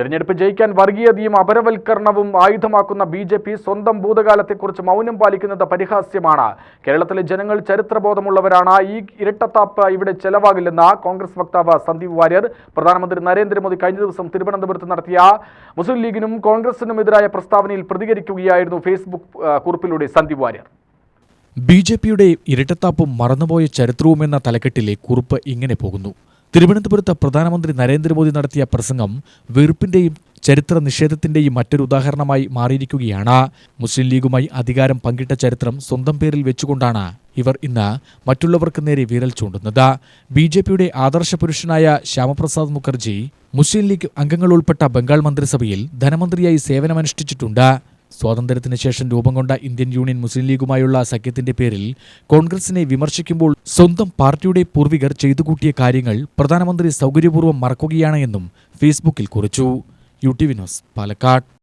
തെരഞ്ഞെടുപ്പ് ജയിക്കാൻ വർഗീയതയും അപരവൽക്കരണവും ആയുധമാക്കുന്ന ബി ജെ പി സ്വന്തം ഭൂതകാലത്തെക്കുറിച്ച് മൗനം പാലിക്കുന്നത് പരിഹാസ്യമാണ്. കേരളത്തിലെ ജനങ്ങൾ ചരിത്രബോധമുള്ളവരാണ്. ഈ ഇരട്ടത്താപ്പ് ഇവിടെ ചെലവാകില്ലെന്ന് കോൺഗ്രസ് വക്താവ് സന്ദീപ് വാര്യർ പ്രധാനമന്ത്രി നരേന്ദ്രമോദി കഴിഞ്ഞ ദിവസം തിരുവനന്തപുരത്ത് നടത്തിയ മുസ്ലിം ലീഗിനും കോൺഗ്രസിനും എതിരായ പ്രസ്താവനയിൽ പ്രതികരിക്കുകയായിരുന്നു ഫേസ്ബുക്ക് കുറിപ്പിലൂടെ സന്ദീപ് വാര്യർ. ബി ജെ പിയുടെ ഇരട്ടത്താപ്പും മറന്നുപോയ ചരിത്രവും എന്ന തലക്കെട്ടിലെ കുറിപ്പ് ഇങ്ങനെ പോകുന്നു. തിരുവനന്തപുരത്ത് പ്രധാനമന്ത്രി നരേന്ദ്രമോദി നടത്തിയ പ്രസംഗം വെറുപ്പിന്റെയും ചരിത്ര നിഷേധത്തിന്റെയും മറ്റൊരു ഉദാഹരണമായി മാറിയിരിക്കുകയാണ്. മുസ്ലിം ലീഗുമായി അധികാരം പങ്കിട്ട ചരിത്രം സ്വന്തം പേരിൽ വെച്ചുകൊണ്ടാണ് ഇവർ ഇന്ന് മറ്റുള്ളവർക്ക് നേരെ വിരൽ ചൂണ്ടുന്നത്. ബി ജെ പിയുടെ ആദർശ പുരുഷനായ ശ്യാമപ്രസാദ് മുഖർജി മുസ്ലിം ലീഗ് അംഗങ്ങൾ ഉൾപ്പെട്ട ബംഗാൾ മന്ത്രിസഭയിൽ ധനമന്ത്രിയായി സേവനമനുഷ്ഠിച്ചിട്ടുണ്ട്. സ്വാതന്ത്ര്യത്തിന് ശേഷം രൂപം കൊണ്ട ഇന്ത്യൻ യൂണിയൻ മുസ്ലിം ലീഗുമായുള്ള സഖ്യത്തിന്റെ പേരിൽ കോൺഗ്രസിനെ വിമർശിക്കുമ്പോൾ സ്വന്തം പാർട്ടിയുടെ പൂർവികർ ചെയ്തു കൂട്ടിയ കാര്യങ്ങൾ പ്രധാനമന്ത്രി സൗകര്യപൂർവം മറക്കുകയാണ് എന്നും ഫേസ്ബുക്കിൽ കുറിച്ചു. U T Vinos Palakkad.